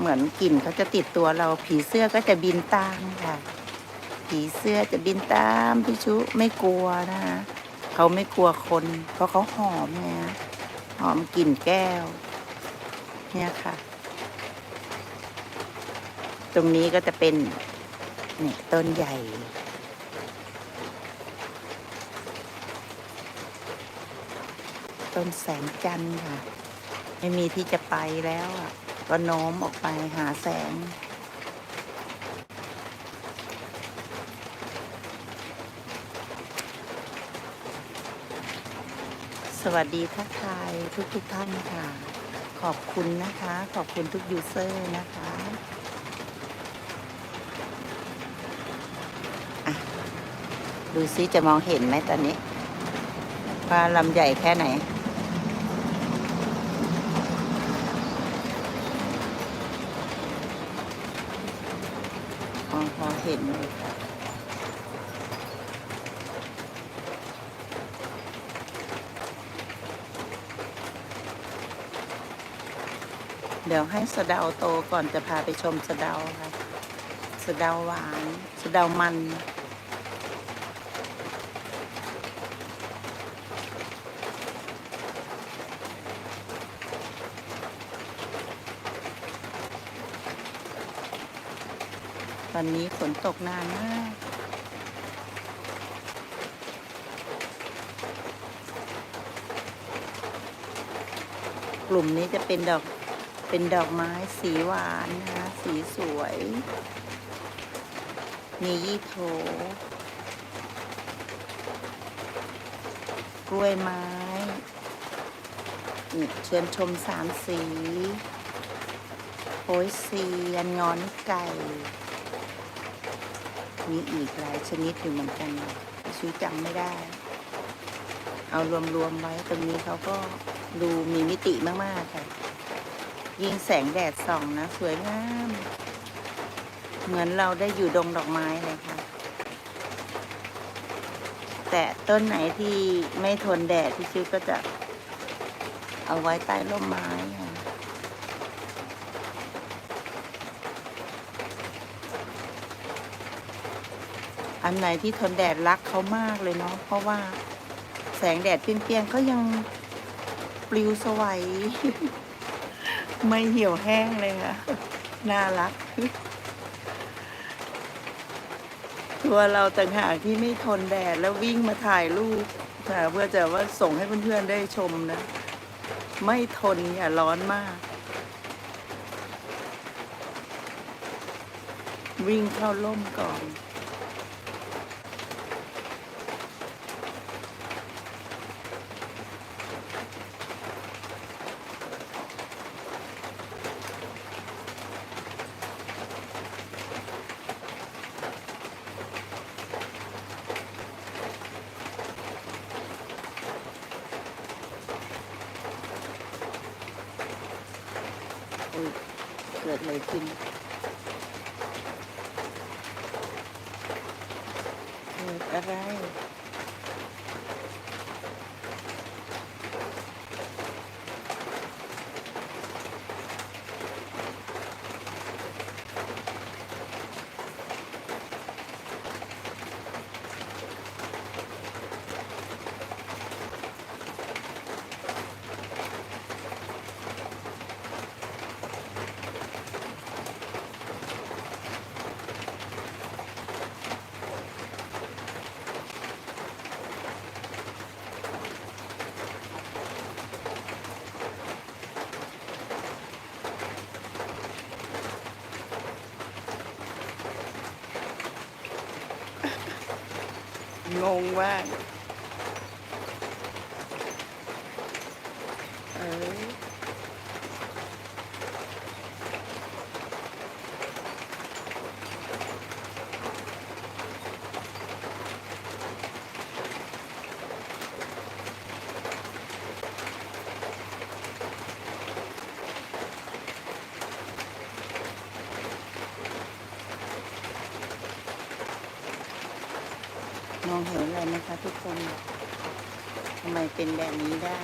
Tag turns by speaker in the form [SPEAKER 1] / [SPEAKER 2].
[SPEAKER 1] เหมือนกลิ่นเขาจะติดตัวเราผีเสื้อก็จะบินตามค่ะ ผีเสื้อจะบินตามพี่ชุไม่กลัวนะคะเขาไม่กลัวคน เพราะเขาหอมไงหอมกลิ่นแก้ว เนี่ยค่ะ ตรงนี้ก็จะเป็นเนี่ยต้นใหญ่ต้นแสงจันทร์ค่ะ ไม่มีที่จะไปแล้วอะ ก็โน้มออกไปหาแสง สวัสดีทักทายทุกทุกท่านค่ะ ขอบคุณนะคะ ขอบคุณทุกยูเซอร์นะคะอะดูซิจะมองเห็นไหมตอนนี้ว่าลำใหญ่แค่ไหน พอพอเห็นอยู่ค่ะเดี๋ยวให้สะเดาโตก่อนจะพาไปชมสะเดาค่ะ สะเดาหวาน สะเดามัน ตอนนี้ฝนตกนานมากกลุ่มนี้จะเป็นดอกเป็นดอกไม้สีหวานนะคะสีสวย มียี่โถกล้วยไม้นี่เชิญชมสามสีโป้ยเซียนงอนไก่ มีอีกหลายชนิดอยู่เหมือนกันชื่อจำไม่ได้ เอารวมๆไว้ตรงนี้เขาก็ดูมีมิติมากๆค่ะ ยิ่งแสงแดดส่องนะ สวยงาม เหมือนเราได้อยู่ดงดอกไม้เลยค่ะ แต่ต้นไหนที่ไม่ทนแดดพี่ชิวก็จะเอาไว้ใต้ร่มไม้ค่ะ อันไหนที่ทนแดดรักเขามากเลยเนาะเพราะว่าแสงแดดเปรี้ยงๆก็ยังปลิวสวัยไม่เหี่ยวแห้งเลยค่ะ น่ารัก ตัวเราต่างหากที่ไม่ทนแดดแล้ววิ่งมาถ่ายรูปค่ะเพื่อจะว่าส่งให้เพื่อนๆได้ชมนะ ไม่ทนอย่าร้อนมาก วิ่งเข้าร่มก่อน เกิดอะไรขึ้นเกิดอะไร งงว่ากเออ มองเห็นอะไรไหมคะทุกคนทำไมเป็นแบบนี้ได้